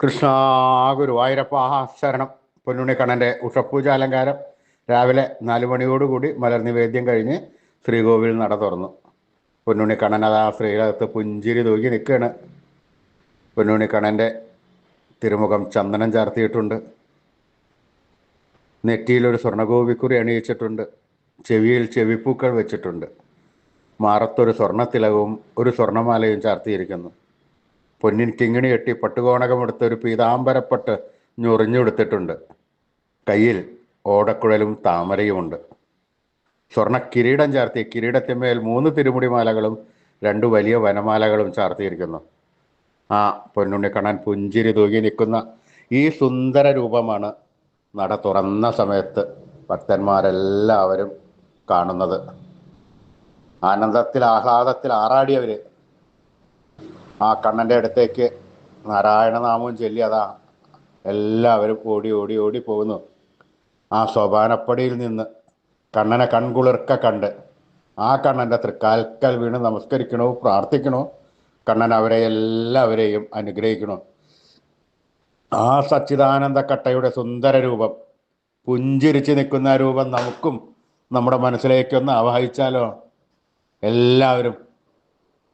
കൃഷ്ണ ഗുരുവായൂരപ്പ ശരണം. പൊന്നുണിക്കണ്ണന്റെ ഉഷപ്പൂജ അലങ്കാരം രാവിലെ നാല് മണിയോടുകൂടി മലർനിവേദ്യം കഴിഞ്ഞ് ശ്രീകോവിൽ നട തുറന്നു. പൊന്നുണിക്കണ്ണൻ അതാ ശ്രീലകത്ത് പുഞ്ചിരി തൂക്കി നിൽക്കുകയാണ്. പൊന്നുണിക്കണ്ണന്റെ തിരുമുഖം ചന്ദനം ചാർത്തിയിട്ടുണ്ട്. നെറ്റിയിലൊരു സ്വർണഗോപിക്കുറി അണിയിച്ചിട്ടുണ്ട്. ചെവിയിൽ ചെവിപ്പൂക്കൾ വെച്ചിട്ടുണ്ട്. മാറത്തൊരു സ്വർണത്തിലകവും ഒരു സ്വർണമാലയും ചാർത്തിയിരിക്കുന്നു. പൊന്നിൻ കിങ്ങിണി കെട്ടി പട്ടുകോണകമെടുത്ത് ഒരു പീതാംബരപ്പട്ട് ഞൊറിഞ്ഞെടുത്തിട്ടുണ്ട് കയ്യിൽ ഓടക്കുഴലും താമരയുമുണ്ട്. സ്വർണ കിരീടം ചാർത്തി കിരീടത്തിന്മേൽ മൂന്ന് തിരുമുടിമാലകളും രണ്ട് വലിയ വനമാലകളും ചാർത്തിയിരിക്കുന്നു. ആ പൊന്നുണ്ണിക്കണ്ണൻ പുഞ്ചിരി തൂകി നിൽക്കുന്ന ഈ സുന്ദര രൂപമാണ് നട തുറന്ന സമയത്ത് ഭക്തന്മാരെല്ലാവരും കാണുന്നത്. ആനന്ദത്തിൽ ആഹ്ലാദത്തിൽ ആറാടിയവര് ആ കണ്ണന്റെ അടുത്തേക്ക് നാരായണനാമവും ചൊല്ലി അതാ എല്ലാവരും ഓടി ഓടി ഓടി പോകുന്നു. ആ സോപാനപ്പടിയിൽ നിന്ന് കണ്ണനെ കൺകുളിർക്ക കണ്ട് ആ കണ്ണന്റെ തൃക്കാൽക്കൽ വീണ് നമസ്കരിക്കണോ പ്രാർത്ഥിക്കണോ? കണ്ണൻ അവരെ എല്ലാവരെയും അനുഗ്രഹിക്കണോ? ആ സച്ചിദാനന്ദ കട്ടയുടെ സുന്ദര രൂപം പുഞ്ചിരിച്ച് നിൽക്കുന്ന രൂപം നമുക്കും നമ്മുടെ മനസ്സിലേക്കൊന്ന് ആവാഹിച്ചാലോ? എല്ലാവരും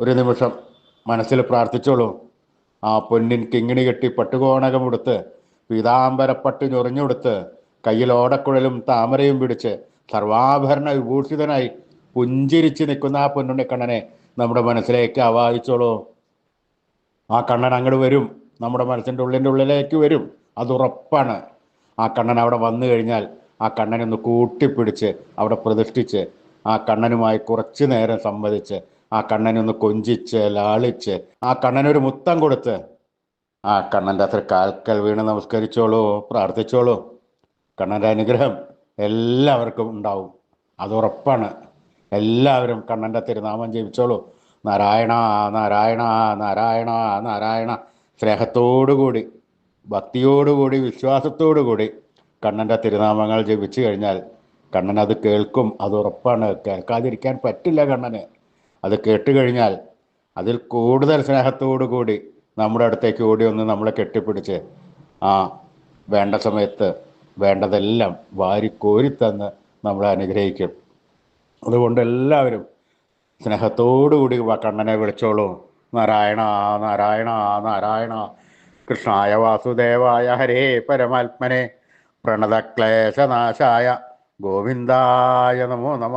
ഒരു നിമിഷം മനസ്സിൽ പ്രാർത്ഥിച്ചോളൂ. ആ പൊന്നിൻ കിങ്ങിണി കെട്ടി പട്ടുകോണകമെടുത്ത് പീതാംബരപ്പട്ട് ഞൊറിഞ്ഞെടുത്ത് കയ്യിൽ ഓടക്കുഴലും താമരയും പിടിച്ച് സർവാഭരണ വിഭൂഷിതനായി പുഞ്ചിരിച്ച് നിൽക്കുന്ന ആ പൊന്നുണ്ണിക്കണ്ണനെ നമ്മുടെ മനസ്സിലേക്ക് ആവാഹിച്ചോളൂ. ആ കണ്ണൻ അങ്ങോട്ട് വരും. നമ്മുടെ മനസ്സിന്റെ ഉള്ളിന്റെ ഉള്ളിലേക്ക് വരും. അത് ഉറപ്പാണ്. ആ കണ്ണൻ അവിടെ വന്നു കഴിഞ്ഞാൽ ആ കണ്ണനെ ഒന്ന് കൂട്ടിപ്പിടിച്ച് അവിടെ പ്രതിഷ്ഠിച്ച് ആ കണ്ണനുമായി കുറച്ചു നേരം സംവദിച്ച് ആ കണ്ണനെ ഒന്ന് കൊഞ്ചിച്ച് ലാളിച്ച് ആ കണ്ണനൊരു മുത്തം കൊടുത്ത് ആ കണ്ണന്റെ അത്ര കാൽക്കൽ വീണ് നമസ്കരിച്ചോളൂ പ്രാർത്ഥിച്ചോളൂ. കണ്ണന്റെ അനുഗ്രഹം എല്ലാവർക്കും ഉണ്ടാവും. അതുറപ്പാണ് എല്ലാവരും കണ്ണന്റെ തിരുനാമം ജപിച്ചോളൂ. നാരായണ നാരായണ നാരായണ നാരായണ. സ്നേഹത്തോടുകൂടി ഭക്തിയോടുകൂടി വിശ്വാസത്തോടുകൂടി കണ്ണന്റെ തിരുനാമങ്ങൾ ജപിച്ചു കഴിഞ്ഞാൽ കണ്ണൻ അത് കേൾക്കും. അത് ഉറപ്പാണ്. കേൾക്കാതിരിക്കാൻ പറ്റില്ല കണ്ണന്. അത് കേട്ട് കഴിഞ്ഞാൽ അതിൽ കൂടുതൽ സ്നേഹത്തോടു കൂടി നമ്മുടെ അടുത്തേക്ക് ഓടി ഒന്ന് നമ്മളെ കെട്ടിപ്പിടിച്ച് ആ വേണ്ട സമയത്ത് വേണ്ടതെല്ലാം വാരി വാരിക്കോരിത്തന്ന് നമ്മളെ അനുഗ്രഹിക്കും. അതുകൊണ്ട് എല്ലാവരും സ്നേഹത്തോടുകൂടി കണ്ണനെ വിളിച്ചോളൂ. നാരായണ നാരായണ നാരായണ. കൃഷ്ണായ വാസുദേവായ ഹരേ പരമാത്മനെ. പ്രണതക്ലേശനാശായ ഗോവിന്ദായ നമോ നമ.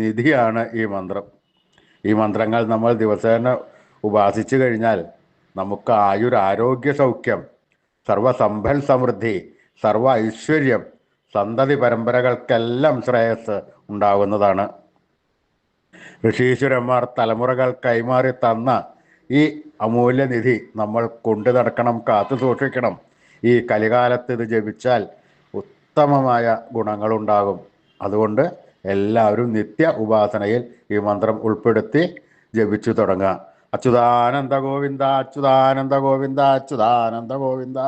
നിധിയാണ് ഈ മന്ത്രം. ഈ മന്ത്രങ്ങൾ നമ്മൾ ദിവസേന ഉപാസിച്ചു കഴിഞ്ഞാൽ നമുക്ക് ആയുരാരോഗ്യ സൗഖ്യം സർവസമ്പൽ സമൃദ്ധി സർവ ഐശ്വര്യം സന്തതി പരമ്പരകൾക്കെല്ലാം ശ്രേയസ് ഉണ്ടാകുന്നതാണ്. ഋഷീശ്വരന്മാർ തലമുറകൾ കൈമാറി തന്ന ഈ അമൂല്യനിധി നമ്മൾ കൊണ്ടു നടക്കണം കാത്തു സൂക്ഷിക്കണം. ഈ കലികാലത്ത് ഇത് ജപിച്ചാൽ ഉത്തമമായ ഗുണങ്ങളുണ്ടാകും. അതുകൊണ്ട് എല്ലാവരും നിത്യ ഉപാസനയിൽ ഈ മന്ത്രം ഉൾപ്പെടുത്തി ജപിച്ചു തുടങ്ങുക. അച്യുതാനന്ദ ഗോവിന്ദ അച്യുതാനന്ദ ഗോവിന്ദ അച്യുതാനന്ദ ഗോവിന്ദ.